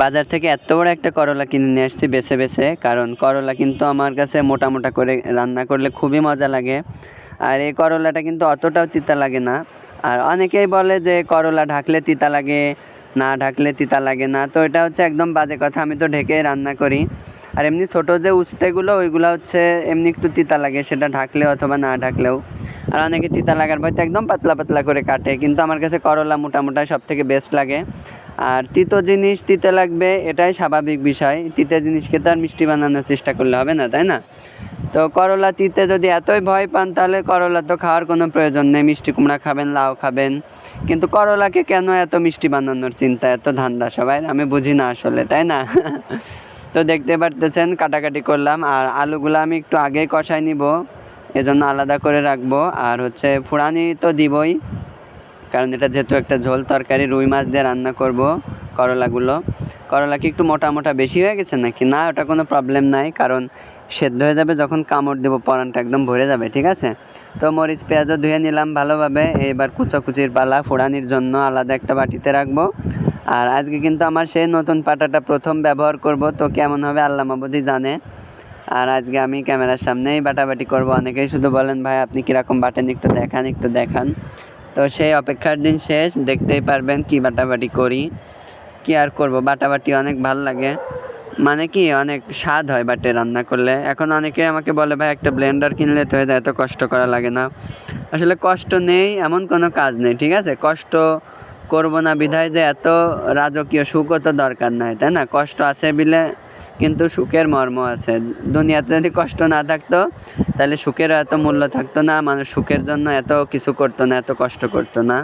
বাজার থেকে এত বড় একটা করলা কিনে নিয়ে আসছি বেছে বেছে, কারণ করলা কিন্তু আমার কাছে মোটা মোটা করে রান্না করলে খুবই মজা লাগে। আর এই করলাটা কিন্তু অতটাও তিতা লাগে না। আর অনেকেই বলে যে করলা ঢাকলে তিতা লাগে, না ঢাকলে তিতা লাগে না, তো এটা হচ্ছে একদম বাজে কথা, আমি তো ঢেকে রান্না করি। আর এমনি ছোটো যে উস্তেগুলো, ওইগুলো হচ্ছে এমনি একটু তিতা লাগে, সেটা ঢাকলেও অথবা না ঢাকলেও। আর অনেকে তিতা লাগার ভয়তে একদম পাতলা পাতলা করে কাটে, কিন্তু আমার কাছে করলা মোটা মোটা সব থেকে বেস্ট লাগে। আর তিতো জিনিস তিতে লাগবে, এটাই স্বাভাবিক বিষয়। তিতে জিনিসকে তো আর মিষ্টি বানানোর চেষ্টা করলে হবে না, তাই না? তো করলা তিতে যদি এতই ভয় পান, তাহলে করলা তো খাওয়ার কোনো প্রয়োজন নেই। মিষ্টি কুমড়া খাবেন, লাউ খাবেন। কিন্তু করলাকে কেন এত মিষ্টি বানানোর চিন্তা, এত ধান্দা সবাই? আমি বুঝি না আসলে, তাই না? তো দেখতে পারতেছেন, কাটাকাটি করলাম। আর আলুগুলো আমি একটু আগেই কষাই নিব। এজন্য আলাদা করে রাখব। আর হচ্ছে ফুরানি তো দিবই। কারণ এটা যেহেতু একটা ঝোল তরকারি, রুই মাছ দিয়ে রান্না করব করলাগুলো। করলা কি একটু মোটা মোটা বেশি হয়ে গেছে নাকি? না, ওটা কোনো প্রবলেম নাই, কারণ সেদ্ধ হয়ে যাবে যখন কামড় দেবো, পরানটা একদম ভরে যাবে, ঠিক আছে? তো মরিচ, পেঁয়াজও ধুয়ে নিলাম ভালোভাবে, এবার কুচাকুচির পালা ফোড়ানির জন্য আলাদা একটা বাটিতে রাখব। আর আজকে কিন্তু আমার সেই নতুন পাটাটা প্রথম ব্যবহার করব, তো কেমন হবে আল্লাহ মাবুদি জানে। আর আজকে আমি ক্যামেরার সামনেই বাটাবাটি করব, অনেকেই শুধু বলেন, ভাই, আপনি কীরকম বাটেন? একটু দেখান একটু দেখান। তো সেই অপেক্ষার দিন শেষ, দেখতেই পারবেন কি বাটাবাটি করি, কি আর করব, বাটাবাটি অনেক ভালো লাগে। মানে কি, অনেক স্বাদ হয় বাটে রান্না করলে। এখন অনেকে আমাকে বলে, ভাই, একটা ব্লেন্ডার কিনলে তো এত কষ্ট করা লাগে না। আসলে কষ্ট নেই, এমন কোনো কাজ নেই, ঠিক আছে? কষ্ট করব না, বিধায় যে এত রাজকীয় সুখও তো দরকার নাই, তাই না? কষ্ট আছে বিলে কিন্তু সুখের মর্ম আছে। দুনিয়াতে যদি কষ্ট না থাকতো, তাহলে সুখেরও এত মূল্য থাকতো না, মানুষ সুখের জন্য এত কিছু করতো না, এত কষ্ট করতো না।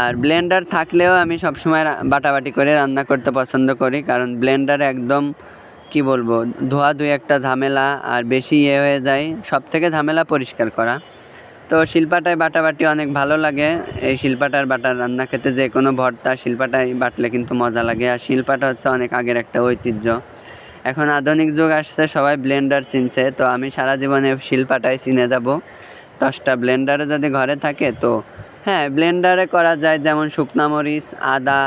আর ব্লেন্ডার থাকলেও আমি সবসময় বাটাবাটি করে রান্না করতে পছন্দ করি, কারণ ব্লেন্ডার একদম, কি বলব, ধোয়া ধুয়ে একটা ঝামেলা আর বেশি ইয়ে হয়ে যায় সব থেকে ঝামেলা পরিষ্কার করা। তো শিল্পাটায় বাটাবাটি অনেক ভালো লাগে। এই শিল্পাটার বাটার রান্না খেতে যে কোনো ভর্তা, শিল্পাটায় বাটলে কিন্তু মজা লাগে। আর শিল্পাটা হচ্ছে অনেক আগের একটা ঐতিহ্য। এখন আধুনিক যুগ আসছে, সবাই ব্লেন্ডার চিনছে। তো আমি সারা জীবনে শিল্পাটাই চিনে যাব। দশটা ব্লেন্ডারে যদি ঘরে থাকে তো হ্যাঁ ব্লেন্ডারে করা যায় যেমন শুকনা মরিচ, আদা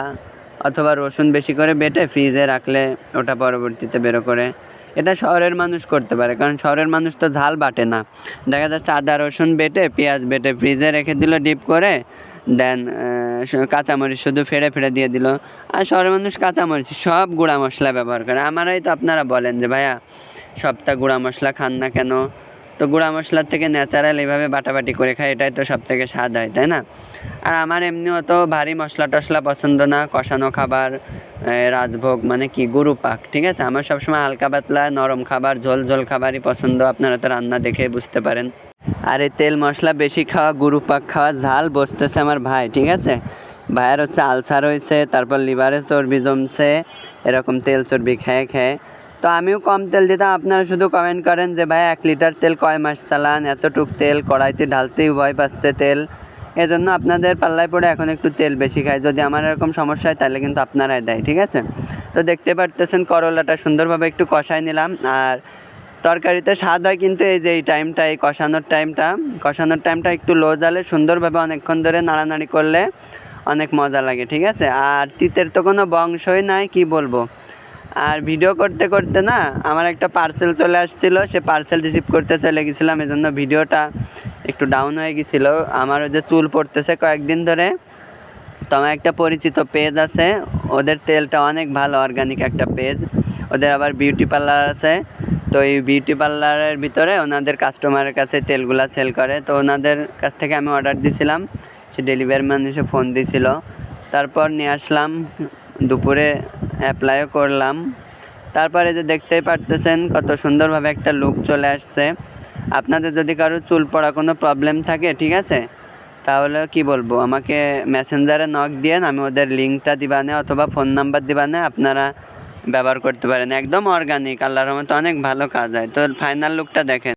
অথবা রসুন বেশি করে বেটে ফ্রিজে রাখলে ওটা পরবর্তীতে বেরো করে। এটা শহরের মানুষ করতে পারে, কারণ শহরের মানুষ তো ঝাল বাটে না। দেখা যাচ্ছে আদা, রসুন বেটে, পেঁয়াজ বেটে, ফ্রিজে রেখে দিল, ডিপ করে, দেন কাঁচামরিচ শুধু ফেড়ে ফেড়ে দিয়ে দিল। আর শহরের মানুষ কাঁচামরিচ, সব গুঁড়া মশলা ব্যবহার করে। আমারাই তো আপনারা বলেন যে, ভাইয়া সপ্তাহ গুঁড়া মশলা খান না কেন? তো গুঁড়া মশলার থেকে ন্যাচারাল এইভাবে বাটাবাটি করে খাই, এটাই তো সব থেকে স্বাদ হয়, তাই না? আর আমার এমনি অত ভারী মশলা টশলা পছন্দ না, কষানো খাবার রাজভোগ মানে কি গুরু পাক, ঠিক আছে? আমার সবসময় হালকা পাতলা, নরম খাবার, ঝোল ঝোল খাবারই পছন্দ, আপনারা তো রান্না দেখে বুঝতে পারেন। আর এই তেল মশলা বেশি খাওয়া গুরু পাক খাওয়া, ঝাল বসতেছে আমার ভাই, ঠিক আছে? ভাইয়ের হচ্ছে আলসার হয়েছে তারপর লিভারে চর্বি জমছে, এরকম তেল চর্বি খেয়ে খেয়ে। তো আমিও কম তেল দিতাম। আপনারা শুধু কমেন্ট করেন যে ভাই এক লিটার তেল কয় মাস চালান? এতটুক তেল কড়াইতে ঢালতেই ভয় পাচ্ছে তেল। এজন্য আপনাদের পাল্লায় পড়ে এখন একটু তেল বেশি খাই। যদি আমার এরকম সমস্যা হয়, তাহলে কিন্তু আপনারাই দেয়, ঠিক আছে? তো দেখতে পারতেছেন করলাটা সুন্দরভাবে একটু কষাই নিলাম। আর তরকারিতে স্বাদ হয় কিন্তু এই যে, এই টাইমটা এই কষানোর টাইমটা কষানোর টাইমটা একটু লো জালে সুন্দরভাবে অনেকক্ষণ ধরে নাড়ানাড়ি করলে অনেক মজা লাগে, ঠিক আছে? আর তিতের তো কোনো বংশই নাই, কি বলব? আর ভিডিও করতে করতে না আমার একটা পার্সেল চলে আসছিল, সে পার্সেল রিসিভ করতে চলে গেছিলাম, এজন্য ভিডিওটা একটু ডাউন হয়ে গেছিল। আমার ওই যে চুল পড়তেছে কয়েকদিন ধরে, তো আমার একটা পরিচিত পেজ আছে, ওদের তেলটা অনেক ভালো অর্গানিক একটা পেজ ওদের আবার বিউটি পার্লার আছে, তো এই বিউটি পার্লারের ভিতরে ওনাদের কাস্টমারের কাছে তেলগুলা সেল করে, তো ওনাদের কাছ থেকে আমি অর্ডার দিয়েছিলাম সে ডেলিভারি ম্যান এসে ফোন দিয়েছিল তারপর নিয়ে আসলাম, দুপুরে অ্যাপ্লাইও করলাম। তারপরে যে দেখতেই পারতেছেন কত সুন্দরভাবে একটা লুক চলে আসছে। আপনাদের যদি কারও চুল পড়া কোনো প্রবলেম থাকে, ঠিক আছে? তাহলে কি বলব, আমাকে মেসেঞ্জারে নক দিয়ে আমি ওদের লিঙ্কটা দিবানে অথবা ফোন নাম্বার দিবানে আপনারা ব্যবহার করতে পারেন। একদম অর্গানিক আল্লাহর রহমতে অনেক ভালো কাজ হয়। তো ফাইনাল লুকটা দেখেন।